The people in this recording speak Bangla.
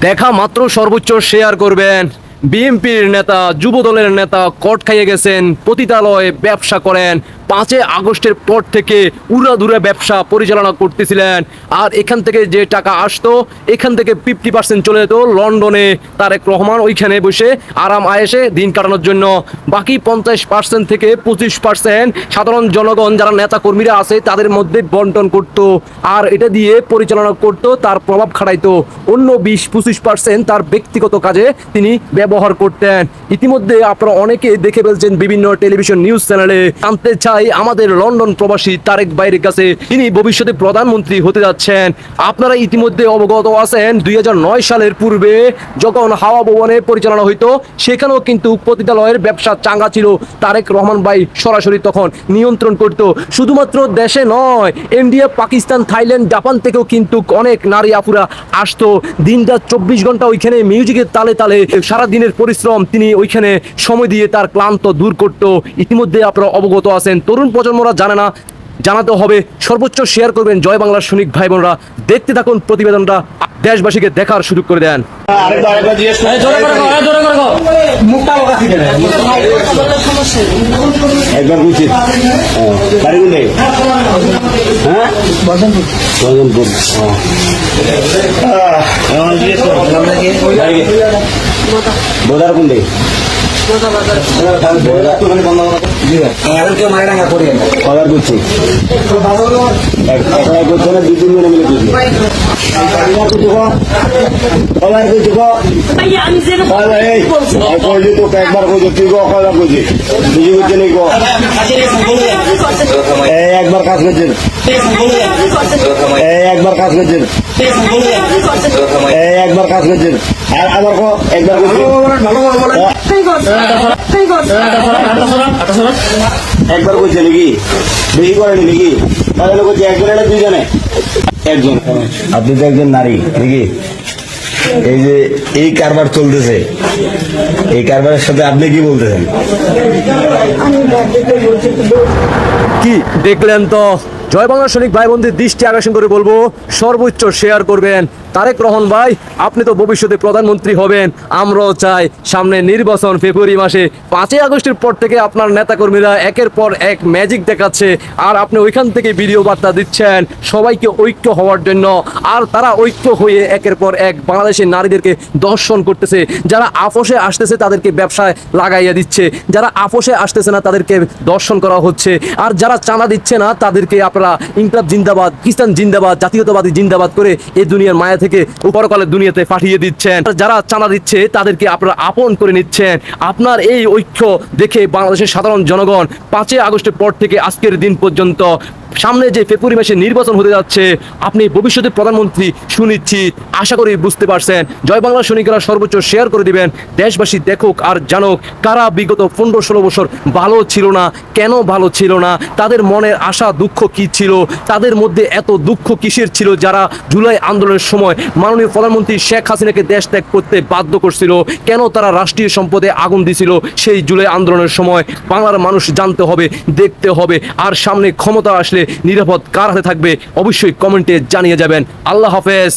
দেখা মাত্র সর্বোচ্চ শেয়ার করবেন। বিএনপির নেতা যুব দলের নেতা কট খাইয়ে গেছেন, পতিতালয়ে ব্যবসা করেন। পাঁচই আগস্টের পর থেকে উড়াধুরা ব্যবসা পরিচালনা করতেছিলেন। আর এখান থেকে যে টাকা আসতো, এখান থেকে ফিফটি পার্সেন্ট চলে যেত। লন্ডনে তারেক রহমান ওইখানে বসে আরাম আয়েসে দিন কাটানোর জন্য। বাকি পঞ্চাশ পার্সেন্ট থেকে পঁচিশ পার্সেন্ট সাধারণ জনগণ যারা নেতা কর্মীরা আছে, তাদের মধ্যে বন্টন করত। আর এটা দিয়ে পরিচালনা করত, তার প্রভাব খাটাইতো। অন্য বিশ পঁচিশ পার্সেন্ট তার ব্যক্তিগত কাজে তিনি ব্যবহার করতেন। ইতিমধ্যে আপনারা অনেকে দেখে ফেলছেন বিভিন্ন টেলিভিশন নিউজ চ্যানেলে জানতে চাই আমাদের লন্ডন প্রবাসী তারেক বাইরের কাছে তিনি ভবিষ্যতে প্রধানমন্ত্রী হতে যাচ্ছেন। আপনারা ইতিমধ্যে অবগত আছেন, দুই হাজার নয় সালের পূর্বে যখন হাওয়া ভবনে পরিচালনা হইতো, সেখানেও কিন্তু পতিতালয়ের ব্যবসা চাঙ্গা ছিল। তারেক রহমান ভাই সরাসরি তখন নিয়ন্ত্রণ করত। শুধুমাত্র দেশে নয় ইন্ডিয়া পাকিস্তান, থাইল্যান্ড, জাপান থেকেও কিন্তু অনেক নারী আপুরা আসতো। দিনটা চব্বিশ ঘণ্টা ওইখানে মিউজিকের তালে তালে সারা দিনের পরিশ্রম তিনি ওইখানে সময় দিয়ে তার ক্লান্ত দূর করত ইতিমধ্যে আপনারা অবগত আছেন। তরুণ প্রজন্মরা জানে না জানাতে হবে। সর্বোচ্চ শেয়ার করবেন জয় বাংলার সৈনিক ভাই বোনরা দেখতে থাকুন প্রতিবেদনটা। দেশবাসীকে দেখার সুযোগ করে দেন। একবার হ্যাঁ? বোদার কোনটাই কবার করছি না দুই তিন মিলে করছি একবার কাজ করছেন একবার কাজ করছেন একবার কাজ করছেন আর আবার একবার একবার করছে নাকি? বেশি করেনি নাকি? তাহলে করছে দুইজনে একজন। আপনি তো একজন নারী নাকি? এই যে এই কারবার চলতেছে। এই কারবারের সাথে আপনি কি বলতেছেন? কি দেখলেন তো? জয় বাংলা সৈনিক ভাই বোনদের দৃষ্টি আকর্ষণ করে বলব, সর্বোচ্চ শেয়ার করবেন। তারেক রহমান ভাই, আপনি তো ভবিষ্যতে প্রধানমন্ত্রী হবেন। আমরাও চাই সামনে নির্বাচন ফেব্রুয়ারি মাসে। পাঁচই আগস্টের পর থেকে আপনার নেতাকর্মীরা একের পর এক ম্যাজিক দেখাচ্ছে। আর আপনি ওইখান থেকে ভিডিও বার্তা দিচ্ছেন সবাইকে ঐক্য হওয়ার জন্য। আর তারা ঐক্য হয়ে একের পর এক বাংলাদেশের নারীদেরকে দর্শন করতেছে। যারা আপোষে আসতেছে তাদেরকে ব্যবসায় লাগাইয়া দিচ্ছে। যারা আপোষে আসতেছে না তাদেরকে দর্শন করা হচ্ছে। আর যারা চাঁদা দিচ্ছে না তাদেরকে আপনারা ইনকলাব জিন্দাবাদ, খ্রিস্টান জিন্দাবাদ, জাতীয়তাবাদী জিন্দাবাদ করে এই দুনিয়ার মায়া থেকে উপরকালের দুনিয়াতে পাঠিয়ে দিচ্ছেন। যারা চাঁদা দিচ্ছে, তাদেরকে আপনারা আপন করে নিচ্ছেন। আপনার এই ঐক্য দেখে বাংলাদেশের সাধারণ জনগণ পাঁচই আগস্টের পর থেকে আজকের দিন পর্যন্ত সামনে যে ফেব্রুয়ারি মাসে নির্বাচন হতে যাচ্ছে, আপনি ভবিষ্যতে প্রধানমন্ত্রী সুনিশ্চিত আশা করি বুঝতে পারছেন। জয় বাংলা সৈনিকরা সর্বোচ্চ শেয়ার করে দিবেন। দেশবাসী দেখুক আর জানুক কারা বিগত পনেরো ষোলো বছর ভালো ছিল না, কেন ভালো ছিল না, তাদের মনের আশা, দুঃখ কি ছিল, তাদের মধ্যে এত দুঃখ কিসের ছিল যারা জুলাই আন্দোলনের সময় মাননীয় প্রধানমন্ত্রী শেখ হাসিনাকে দেশ ত্যাগ করতে বাধ্য করছিল, কেন তারা রাষ্ট্রীয় সম্পদে আগুন দিছিল সেই জুলাই আন্দোলনের সময়? বাংলার মানুষ জানতে হবে, দেখতে হবে, আর সামনে ক্ষমতা আসলে নিরাপদ কার হাতে থাকবে অবশ্যই কমেন্টে জানিয়ে যাবেন। আল্লাহ হাফেজ।